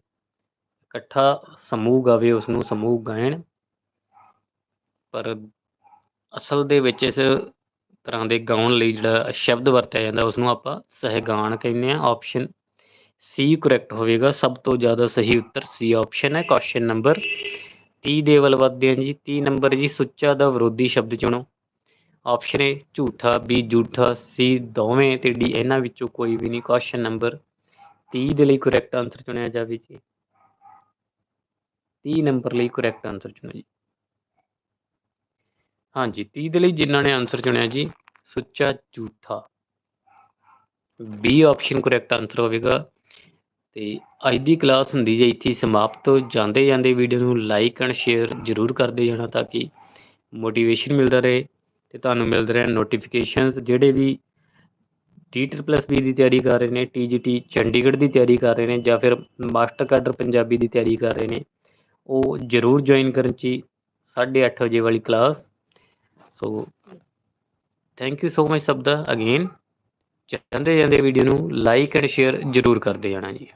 ਇਕੱਠਾ ਸਮੂਹ ਗਾਵੇ ਉਸ ਨੂੰ ਸਮੂਹ ਗਾਇਨ। ਪਰ ਅਸਲ ਦੇ ਵਿੱਚ ਇਸ ਤਰ੍ਹਾਂ ਦੇ ਗਾਉਣ ਲਈ ਜਿਹੜਾ ਸ਼ਬਦ ਵਰਤਿਆ ਜਾਂਦਾ ਉਸ ਨੂੰ ਆਪਾਂ ਸਹਿਗਾਨ ਕਹਿੰਦੇ ਆ ਆਪਸ਼ਨ ਸੀ ਕਰੈਕਟ ਹੋਵੇਗਾ। ਸਭ ਤੋਂ ਜ਼ਿਆਦਾ ਸਹੀ ਉੱਤਰ ਸੀ ਆਪਸ਼ਨ ਹੈ ਕੁਐਸਚਨ ਨੰਬਰ 30 ਦੇ ਵੱਲ ਵੱਧਦੇ ਹਾਂ ਜੀ। 30 ਨੰਬਰ ਜੀ, ਸੁੱਚਾ ਦਾ ਵਿਰੋਧੀ ਸ਼ਬਦ ਚੁਣੋ। ਆਪਸ਼ਨ ਏ ਝੂਠਾ ਬੀ ਝੂਠਾ ਸੀ ਦੋਵੇਂ ਤੇ ਡੀ ਇਹਨਾਂ ਵਿੱਚੋਂ ਕੋਈ ਵੀ ਨਹੀਂ। ਕੁਐਸਚਨ ਨੰਬਰ 30 ਦੇ ਲਈ ਕਰੈਕਟ ਆਨਸਰ ਚੁਣਿਆ ਜਾਵੇ ਜੀ। 30 ਨੰਬਰ ਲਈ ਕਰੈਕਟ ਆਨਸਰ ਚੁਣੋ ਜੀ। ਹਾਂਜੀ 30 ਦੇ ਲਈ ਜਿਨ੍ਹਾਂ ਨੇ ਆਨਸਰ ਚੁਣਿਆ ਜੀ, ਸੁੱਚਾ ਝੂਠਾ। ਬੀ ਆਪਸ਼ਨ ਕਰੈਕਟ ਆਨਸਰ ਹੋਵੇਗਾ। ਤੇ ਅੱਜ ਦੀ ਕਲਾਸ ਹੁੰਦੀ ਜੇ ਇੱਥੇ ਹੀ ਸਮਾਪਤ। ਜਾਂਦੇ ਜਾਂਦੇ ਵੀਡੀਓ ਨੂੰ ਲਾਈਕ ਐਂਡ ਸ਼ੇਅਰ ਜ਼ਰੂਰ ਕਰਦੇ ਜਾਣਾ ਤਾਂ ਕਿ ਮੋਟੀਵੇਸ਼ਨ ਮਿਲਦਾ ਰਹੇ ਤੇ ਤੁਹਾਨੂੰ ਮਿਲਦੇ ਰਹਿਣ ਨੋਟੀਫਿਕੇਸ਼ਨਸ ਜਿਹੜੇ ਵੀ ਟੀਟਰ ਪਲੱਸ ਬੀ ਦੀ ਤਿਆਰੀ ਕਰ ਰਹੇ ਨੇ ਟੀਜੀਟੀ ਚੰਡੀਗੜ੍ਹ ਦੀ ਤਿਆਰੀ ਕਰ ਰਹੇ ਨੇ ਜਾਂ ਫਿਰ ਮਾਸਟਰ ਕਾਡਰ ਪੰਜਾਬੀ ਦੀ ਤਿਆਰੀ ਕਰ ਰਹੇ ਨੇ, ਉਹ ਜ਼ਰੂਰ ਜੁਆਇਨ ਕਰਨ 'ਚ 8:30 ਵਜੇ ਵਾਲੀ class so thank you so much ਸਭ ਦਾ ਅਗੇਨ ਜਾਂਦੇ ਜਾਂਦੇ ਵੀਡੀਓ ਨੂੰ ਲਾਈਕ ਐਂਡ ਸ਼ੇਅਰ ਜ਼ਰੂਰ ਕਰਦੇ ਜਾਣਾ ਜੀ।